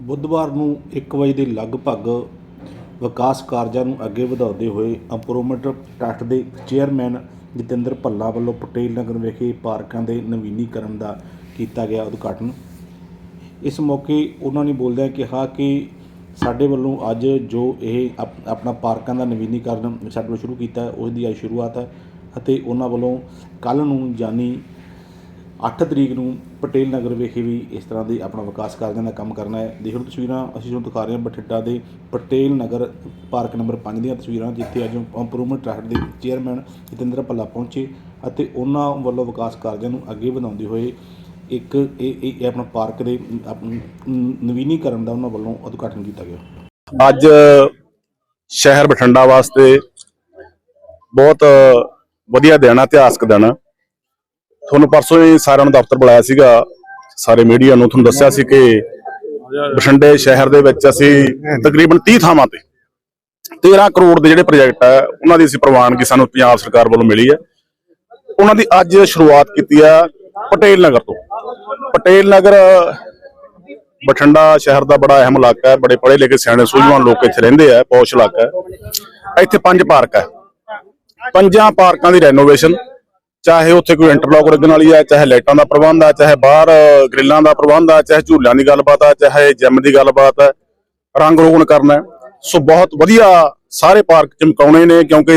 ਬੁੱਧਵਾਰ ਨੂੰ 1 ਵਜੇ ਦੇ ਲਗਭਗ ਵਿਕਾਸ ਕਾਰਜਾਂ ਨੂੰ ਅੱਗੇ ਵਧਾਉਂਦੇ ਹੋਏ ਇੰਪਰੂਵਮੈਂਟ ਟਰੱਸਟ ਦੇ ਚੇਅਰਮੈਨ ਜਤਿੰਦਰ ਭੱਲਾ ਵੱਲੋਂ ਪਟੇਲ ਨਗਰ ਵਿਖੇ ਪਾਰਕਾਂ ਦੇ ਨਵੀਨੀਕਰਨ ਦਾ ਕੀਤਾ ਗਿਆ ਉਦਘਾਟਨ। ਇਸ ਮੌਕੇ ਉਹਨਾਂ ਨੇ ਬੋਲਦਿਆਂ ਕਿਹਾ ਕਿ ਸਾਡੇ ਵੱਲੋਂ ਅੱਜ ਜੋ ਇਹ ਆਪ- ਆਪਣਾ ਪਾਰਕਾਂ ਦਾ ਨਵੀਨੀਕਰਨ ਸਾਡੇ ਵੱਲੋਂ ਸ਼ੁਰੂ ਕੀਤਾ ਹੈ ਉਸ ਦੀ ਅੱਜ ਸ਼ੁਰੂਆਤ ਹੈ ਅਤੇ ਉਹਨਾਂ ਵੱਲੋਂ ਕੱਲ ਨੂੰ ਜਾਨੀ 8 ਤਰੀਕ ਨੂੰ ਪਟੇਲ ਨਗਰ ਵਿਖੇ ਵੀ ਇਸ ਤਰ੍ਹਾਂ ਦੇ ਆਪਣਾ ਵਿਕਾਸ ਕਾਰਜਾਂ ਦਾ ਕੰਮ ਕਰਨਾ ਹੈ। ਦੇਖੋ ਤਸਵੀਰਾਂ, ਅਸੀਂ ਤੁਹਾਨੂੰ ਦਿਖਾ ਰਹੇ ਹਾਂ ਬਠਿੰਡਾ ਦੇ ਪਟੇਲ ਨਗਰ ਪਾਰਕ ਨੰਬਰ 5 ਦੀਆਂ ਤਸਵੀਰਾਂ, ਜਿੱਥੇ ਅੱਜ ਇੰਪਰੂਵਮੈਂਟ ਟਰੱਸਟ ਦੇ ਚੇਅਰਮੈਨ ਜਤਿੰਦਰ ਭੱਲਾ ਪਹੁੰਚੇ ਅਤੇ ਉਹਨਾਂ ਵੱਲੋਂ ਵਿਕਾਸ ਕਾਰਜਾਂ ਨੂੰ ਅੱਗੇ ਵਧਾਉਂਦੇ ਹੋਏ ਇੱਕ ਇਹ ਆਪਣਾ ਪਾਰਕ ਦੇ ਨਵੀਨੀਕਰਨ ਦਾ ਉਹਨਾਂ ਵੱਲੋਂ ਉਦਘਾਟਨ ਕੀਤਾ ਗਿਆ। ਅੱਜ ਸ਼ਹਿਰ ਬਠਿੰਡਾ ਵਾਸਤੇ ਬਹੁਤ ਵਧੀਆ ਦਿਨ ਇਤਿਹਾਸਕ ਦਿਨ ਤੁਹਾਨੂੰ ਪਰਸੋਂ ਹੀ ਸਾਰਿਆਂ ਨੂੰ ਦਫ਼ਤਰ ਬੁਲਾਇਆ ਸੀਗਾ। ਸਾਰੇ ਮੀਡੀਆ ਨੂੰ ਤੁਹਾਨੂੰ ਦੱਸਿਆ ਸੀ ਕਿ ਬਠਿੰਡੇ ਸ਼ਹਿਰ ਦੇ ਵਿੱਚ ਅਸੀਂ ਤਕਰੀਬਨ 30 ਥਾਵਾਂ ਤੇ 13 ਕਰੋੜ ਦੇ ਜਿਹੜੇ ਪ੍ਰੋਜੈਕਟ ਆ, ਉਹਨਾਂ ਦੀ ਅਸੀਂ ਪ੍ਰਵਾਨਗੀ ਸਾਨੂੰ ਪੰਜਾਬ ਸਰਕਾਰ ਵੱਲੋਂ ਮਿਲੀ ਹੈ। ਉਹਨਾਂ ਦੀ ਅੱਜ ਸ਼ੁਰੂਆਤ ਕੀਤੀ ਆ ਪਟੇਲ ਨਗਰ ਤੋਂ। ਪਟੇਲ ਨਗਰ ਬਠਿੰਡਾ ਸ਼ਹਿਰ ਦਾ ਬੜਾ ਅਹਿਮ ਇਲਾਕਾ ਹੈ, ਬੜੇ ਪੜ੍ਹੇ ਲਿਖੇ ਸਿਆਣੇ ਸੂਝਵਾਨ ਲੋਕ ਇੱਥੇ ਰਹਿੰਦੇ ਆ, ਪੌਸ਼ ਇਲਾਕਾ ਹੈ। ਇੱਥੇ ਪੰਜ ਪਾਰਕ ਹੈ। ਪੰਜਾਂ ਪਾਰਕਾਂ ਦੀ ਰੈਨੋਵੇਸ਼ਨ ਚਾਹੇ ਉੱਥੇ ਕੋਈ ਇੰਟਰਲੌਕ ਲੱਗਣ ਵਾਲੀ ਹੈ ਚਾਹੇ ਲਾਈਟਾਂ ਦਾ ਪ੍ਰਬੰਧ ਆ, ਚਾਹੇ ਬਾਹਰ ਗ੍ਰਿਲਾਂ ਦਾ ਪ੍ਰਬੰਧ ਆ, ਚਾਹੇ ਝੂਲਿਆਂ ਦੀ ਗੱਲਬਾਤ ਆ, ਚਾਹੇ ਜਿਮ ਦੀ ਗੱਲਬਾਤ ਹੈ ਰੰਗ ਰੋਗਨ ਕਰਨਾ ਸੋ ਬਹੁਤ ਵਧੀਆ ਸਾਰੇ ਪਾਰਕ ਚਮਕਾਉਣੇ ਨੇ ਕਿਉਂਕਿ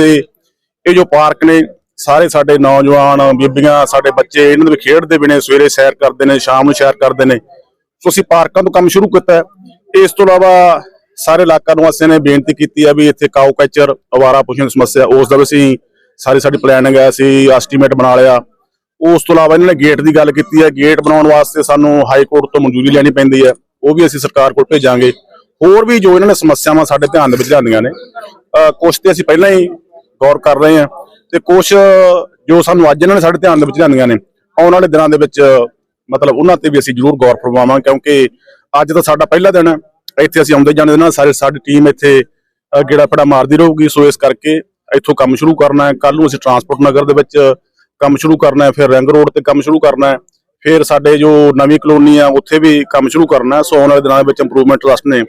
ਇਹ ਜੋ ਪਾਰਕ ਨੇ, ਸਾਰੇ ਸਾਡੇ ਨੌਜਵਾਨ, ਬੀਬੀਆਂ, ਸਾਡੇ ਬੱਚੇ, ਇਹਨਾਂ ਦੇ ਵਿੱਚ ਖੇਡਦੇ ਵੀ ਨੇ, ਸਵੇਰੇ ਸੈਰ ਕਰਦੇ ਨੇ, ਸ਼ਾਮ ਨੂੰ ਸੈਰ ਕਰਦੇ ਨੇ। ਸੋ ਅਸੀਂ ਪਾਰਕਾਂ ਤੋਂ ਕੰਮ ਸ਼ੁਰੂ ਕੀਤਾ ਇਸ ਤੋਂ ਇਲਾਵਾ ਸਾਰੇ ਇਲਾਕਾ ਨਿਵਾਸੀਆਂ ਨੇ ਬੇਨਤੀ ਕੀਤੀ ਹੈ ਵੀ ਇੱਥੇ ਕਾਊ ਕਲਚਰ ਅਵਾਰਾ ਪਸ਼ੂਆਂ ਦੀ ਸਮੱਸਿਆ, ਉਸ ਦਾ ਵੀ ਅਸੀਂ ਸਾਰੀ ਸਾਡੀ ਪਲੈਨਿੰਗ ਹੈ ਅਸੀਂ ਐਸਟੀਮੇਟ ਬਣਾ ਲਿਆ। ਉਸ ਤੋਂ ਇਲਾਵਾ ਇਹਨਾਂ ਨੇ ਗੇਟ ਦੀ ਗੱਲ ਕੀਤੀ ਹੈ। ਗੇਟ ਬਣਾਉਣ ਵਾਸਤੇ ਸਾਨੂੰ ਹਾਈ ਕੋਰਟ ਤੋਂ ਮਨਜ਼ੂਰੀ ਲੈਣੀ ਪੈਂਦੀ ਹੈ। ਉਹ ਵੀ ਅਸੀਂ ਸਰਕਾਰ ਕੋਲ ਭੇਜਾਂਗੇ। ਹੋਰ ਵੀ ਜੋ ਇਹਨਾਂ ਨੇ ਸਮੱਸਿਆਵਾਂ ਸਾਡੇ ਧਿਆਨ ਦੇ ਵਿੱਚ ਲਿਆਂਦੀਆਂ ਨੇ, ਅਹ ਕੁਛ ਤੇ ਅਸੀਂ ਪਹਿਲਾਂ ਹੀ ਗੌਰ ਕਰ ਰਹੇ ਹਾਂ ਤੇ ਕੁਛ ਜੋ ਸਾਨੂੰ ਅੱਜ ਇਹਨਾਂ ਨੇ ਸਾਡੇ ਧਿਆਨ ਦੇ ਵਿੱਚ ਲਿਆਂਦੀਆਂ ਨੇ, ਆਉਣ ਵਾਲੇ ਦਿਨਾਂ ਦੇ ਵਿੱਚ ਮਤਲਬ ਉਹਨਾਂ ਤੇ ਵੀ ਅਸੀਂ ਜ਼ਰੂਰ ਗੌਰ ਫਰਮਾਵਾਂਗੇ ਕਿਉਂਕਿ ਅੱਜ ਤਾਂ ਸਾਡਾ ਪਹਿਲਾ ਦਿਨ ਹੈ। ਇੱਥੇ ਅਸੀਂ ਆਉਂਦੇ ਜਾਂਦੇ ਨਾਲ ਸਾਰੇ ਸਾਡੀ ਟੀਮ ਇੱਥੇ ਗੇੜਾ ਫੜਾ ਮਾਰਦੀ ਰਹੂਗੀ। ਸੋ ਇਸ ਕਰਕੇ ਇੱਥੋਂ ਕੰਮ ਸ਼ੁਰੂ ਕਰਨਾ ਹੈ। ਕੱਲ ਨੂੰ ਅਸੀਂ ਟਰਾਂਸਪੋਰਟ ਨਗਰ ਦੇ ਵਿੱਚ ਕੰਮ ਸ਼ੁਰੂ ਕਰਨਾ ਹੈ, ਫਿਰ ਰਿੰਗ ਰੋਡ ਤੇ ਕੰਮ ਸ਼ੁਰੂ ਕਰਨਾ ਹੈ। ਫਿਰ ਸਾਡੇ ਜੋ ਨਵੀਂ ਕਲੋਨੀ ਆ, ਉੱਥੇ ਵੀ ਕੰਮ ਸ਼ੁਰੂ ਕਰਨਾ ਹੈ। ਸੋ ਆਉਣ ਵਾਲੇ ਦਿਨਾਂ ਦੇ ਵਿੱਚ ਇੰਪਰੂਵਮੈਂਟ ਟਰਸਟ ਨੇ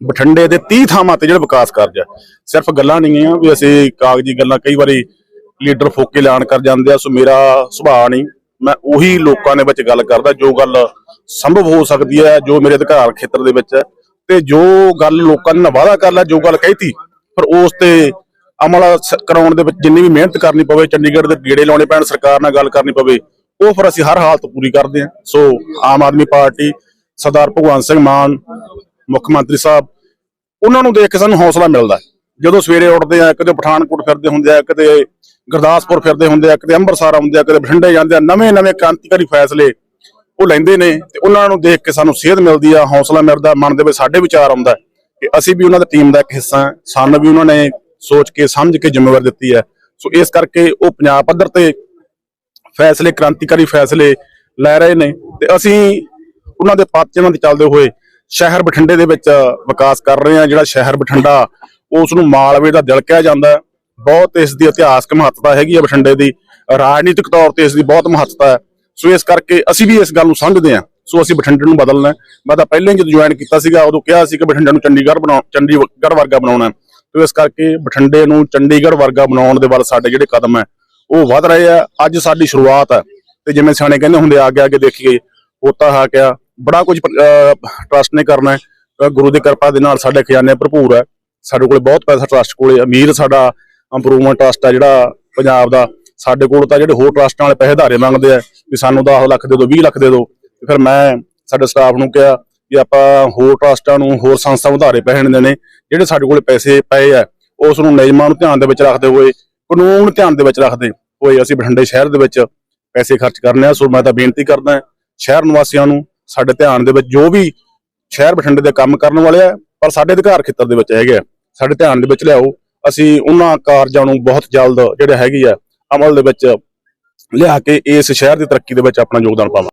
ਬਠਿੰਡੇ ਦੇ 30 ਥਾਵਾਂ ਤੇ ਜਿਹੜਾ ਵਿਕਾਸ ਕਾਰਜ ਹੈ। ਸਿਰਫ ਗੱਲਾਂ ਨਹੀਂ ਆ ਵੀ ਅਸੀਂ ਕਾਗਜ਼ੀ ਗੱਲਾਂ ਕਈ ਵਾਰੀ ਲੀਡਰ ਫੋਕੇ ਐਲਾਨ ਕਰ ਜਾਂਦੇ ਆ, ਸੋ ਮੇਰਾ ਸੁਭਾਅ ਨਹੀਂ। ਮੈਂ ਉਹੀ ਲੋਕਾਂ ਦੇ ਵਿੱਚ ਗੱਲ ਕਰਦਾ ਜੋ ਗੱਲ ਸੰਭਵ ਹੋ ਸਕਦੀ ਹੈ, ਜੋ ਮੇਰੇ ਅਧਿਕਾਰ ਖੇਤਰ ਦੇ ਵਿੱਚ ਹੈ। ਤੇ ਜੋ ਗੱਲ ਲੋਕਾਂ ਨੇ ਵਾਅਦਾ ਕਰ ਲਿਆ, ਜੋ ਗੱਲ ਕਹੀਤੀ ਪਰ ਉਸ ਤੇ ਅਮਲ ਸ- ਕਰਾਉਣ ਦੇ ਵਿੱਚ ਜਿੰਨੀ ਵੀ ਮਿਹਨਤ ਕਰਨੀ ਪਵੇ, ਚੰਡੀਗੜ੍ਹ ਦੇ ਗੇੜੇ ਲਾਉਣੇ ਪੈਣ, ਸਰਕਾਰ ਨਾਲ ਗੱਲ ਕਰਨੀ ਪਵੇ, ਉਹ ਫਿਰ ਅਸੀਂ ਹਰ ਹਾਲਤ ਪੂਰੀ ਕਰਦੇ ਹਾਂ। ਸੋ ਆਮ ਆਦਮੀ ਪਾਰਟੀ, ਸਰਦਾਰ ਭਗਵੰਤ ਸਿੰਘ ਮਾਨ, ਮੁੱਖ ਮੰਤਰੀ ਸਾਹਿਬ, ਉਹਨਾਂ ਨੂੰ ਦੇਖ ਕੇ ਸਾਨੂੰ ਹੌਸਲਾ ਮਿਲਦਾ ਜਦੋਂ ਸਵੇਰੇ ਉੱਠਦੇ ਆ ਕਦੇ ਪਠਾਨਕੋਟ ਫਿਰਦੇ ਹੁੰਦੇ ਆ, ਕਦੇ ਗੁਰਦਾਸਪੁਰ ਫਿਰਦੇ ਹੁੰਦੇ ਆ, ਕਦੇ ਅੰਮ੍ਰਿਤਸਰ ਆਉਂਦੇ ਆ, ਕਦੇ ਬਠਿੰਡੇ ਜਾਂਦੇ ਆ ਨਵੇਂ ਨਵੇਂ ਕ੍ਰਾਂਤੀਕਾਰੀ ਫੈਸਲੇ ਉਹ ਲੈਂਦੇ ਨੇ ਤੇ ਉਹਨਾਂ ਨੂੰ ਦੇਖ ਕੇ ਸਾਨੂੰ ਸੇਧ ਮਿਲਦੀ ਆ, ਹੌਸਲਾ ਮਿਲਦਾ, ਮਨ ਦੇ ਵਿੱਚ ਸਾਡੇ ਵਿਚਾਰ ਆਉਂਦਾ ਹੈ ਕਿ ਅਸੀਂ ਵੀ ਉਹਨਾਂ ਦੀ ਟੀਮ ਦਾ ਇੱਕ ਹਿੱਸਾ ਹਾਂ, ਸਾਨੂੰ ਵੀ ਉਹਨਾਂ ਨੇ ਸੋਚ ਕੇ, ਸਮਝ ਕੇ ਜ਼ਿੰਮੇਵਾਰੀ ਦਿੱਤੀ ਹੈ। ਸੋ ਇਸ ਕਰਕੇ ਉਹ ਪੰਜਾਬ ਪੱਧਰ ਤੇ ਫੈਸਲੇ, ਕ੍ਰਾਂਤੀਕਾਰੀ ਫੈਸਲੇ ਲੈ ਰਹੇ ਨੇ ਤੇ ਅਸੀਂ ਉਹਨਾਂ ਦੇ ਪਾਤਿਆਂ ਦੇ ਚੱਲਦੇ ਹੋਏ ਸ਼ਹਿਰ ਬਠਿੰਡੇ ਦੇ ਵਿੱਚ ਵਿਕਾਸ ਕਰ ਰਹੇ ਹਾਂ। ਜਿਹੜਾ ਸ਼ਹਿਰ ਬਠਿੰਡਾ, ਉਸ ਨੂੰ ਮਾਲਵੇ ਦਾ ਦਿਲ ਕਿਹਾ ਜਾਂਦਾ ਬਹੁਤ ਇਸ ਦੀ ਇਤਿਹਾਸਕ ਮਹੱਤਤਾ ਹੈਗੀ ਹੈ ਬਠਿੰਡੇ ਦੀ। ਰਾਜਨੀਤਿਕ ਤੌਰ ਤੇ ਇਸ ਦੀ ਬਹੁਤ ਮਹੱਤਤਾ ਹੈ। ਸੋ ਇਸ ਕਰਕੇ ਅਸੀਂ ਵੀ ਇਸ ਗੱਲ ਨੂੰ ਸਮਝਦੇ ਹਾਂ। ਸੋ ਅਸੀਂ ਬਠਿੰਡੇ ਨੂੰ ਬਦਲਣਾ ਮੈਂ ਤਾਂ ਪਹਿਲਾਂ ਹੀ ਜਦੋਂ ਜੁਆਇਨ ਕੀਤਾ ਸੀਗਾ, ਉਦੋਂ ਕਿਹਾ ਸੀ ਕਿ ਬਠਿੰਡੇ ਨੂੰ ਚੰਡੀਗੜ੍ਹ ਬਣਾਉ, ਚੰਡੀਗੜ੍ਹ ਵਰਗਾ ਬਣਾਉਣਾ ਹੈ ਇਸ ਕਰਕੇ ਬਠਿੰਡੇ ਨੂੰ ਚੰਡੀਗੜ੍ਹ ਵਰਗਾ ਬਣਾਉਣ ਦੇ ਵੱਲ ਸਾਡੇ ਜਿਹੜੇ ਕਦਮ ਹੈ, ਉਹ ਵੱਧ ਰਹੇ ਆ। ਅੱਜ ਸਾਡੀ ਸ਼ੁਰੂਆਤ ਹੈ ਤੇ ਜਿਵੇਂ ਸਿਆਣੇ ਕਹਿੰਦੇ ਹੁੰਦੇ ਆ, ਅੱਗੇ ਅੱਗੇ ਦੇਖੀਏ ਹੋਤਾ ਹੈ ਕਿਆ, ਬੜਾ ਕੁਝ ਟਰਸਟ ਨੇ ਕਰਨਾ ਹੈ। ਗੁਰੂ ਦੀ ਕਿਰਪਾ ਦੇ ਨਾਲ ਸਾਡੇ ਖਜ਼ਾਨੇ ਭਰਪੂਰ ਹੈ। ਸਾਡੇ ਕੋਲ ਬਹੁਤ ਪੈਸਾ ਟਰਸਟ ਕੋਲੇ ਅਮੀਰ ਸਾਡਾ ਇੰਪਰੂਵਮੈਂਟ ਟਰਸਟ ਆ ਜਿਹੜਾ ਪੰਜਾਬ ਦਾ। ਸਾਡੇ ਕੋਲ ਤਾਂ ਜਿਹੜੇ ਹੋਰ ਟਰਸਟਾਂ ਵਾਲੇ ਪੈਸੇ ਧਾਰੇ ਮੰਗਦੇ ਆ, ਵੀ ਸਾਨੂੰ 10 ਲੱਖ ਦੇ ਦਿਓ 20 ਲੱਖ ਦੇ ਦਿਓ ਫਿਰ ਮੈਂ ਸਾਡੇ ਸਟਾਫ ਨੂੰ ਕਿਹਾ ਕਿ ਆਪਾਂ ਹੋਰ ਟਰਸਟਾਂ ਨੂੰ ਹੋਰ ਸੰਸਥਾ ਨੂੰ ਧਾਰੇ ਪੈਸੇ ਦੇਣੇ ਨੇ ਜਿਹੜੇ ਸਾਡੇ ਕੋਲ ਪੈਸੇ ਪਏ ਆ, ਉਸ ਨੂੰ ਨਿਯਮਾਂ ਨੂੰ ਧਿਆਨ ਦੇ ਵਿੱਚ ਰੱਖਦੇ ਹੋਏ, ਕਾਨੂੰਨ ਧਿਆਨ ਦੇ ਵਿੱਚ ਰੱਖਦੇ ਹੋਏ ਅਸੀਂ ਬਠਿੰਡੇ ਸ਼ਹਿਰ ਦੇ ਵਿੱਚ ਪੈਸੇ ਖਰਚ ਕਰਨੇ ਆ। ਸੋ ਮੈਂ ਤਾਂ ਬੇਨਤੀ ਕਰਦਾ ਸ਼ਹਿਰ ਨਿਵਾਸੀਆਂ ਨੂੰ ਸਾਡੇ ਧਿਆਨ ਦੇ ਵਿੱਚ ਜੋ ਵੀ ਸ਼ਹਿਰ ਬਠਿੰਡੇ ਦੇ ਕੰਮ ਕਰਨ ਵਾਲੇ ਆ, ਪਰ ਸਾਡੇ ਅਧਿਕਾਰ ਖੇਤਰ ਦੇ ਵਿੱਚ ਹੈਗੇ ਆ, ਸਾਡੇ ਧਿਆਨ ਦੇ ਵਿੱਚ ਲਿਆਓ। ਅਸੀਂ ਉਹਨਾਂ ਕਾਰਜਾਂ ਨੂੰ ਬਹੁਤ ਜਲਦ ਜਿਹੜੇ ਹੈਗੀ ਆ, ਅਮਲ ਦੇ ਵਿੱਚ ਲਿਆ ਕੇ ਇਸ ਸ਼ਹਿਰ ਦੀ ਤਰੱਕੀ ਦੇ ਵਿੱਚ ਆਪਣਾ ਯੋਗਦਾਨ ਪਾਵਾਂ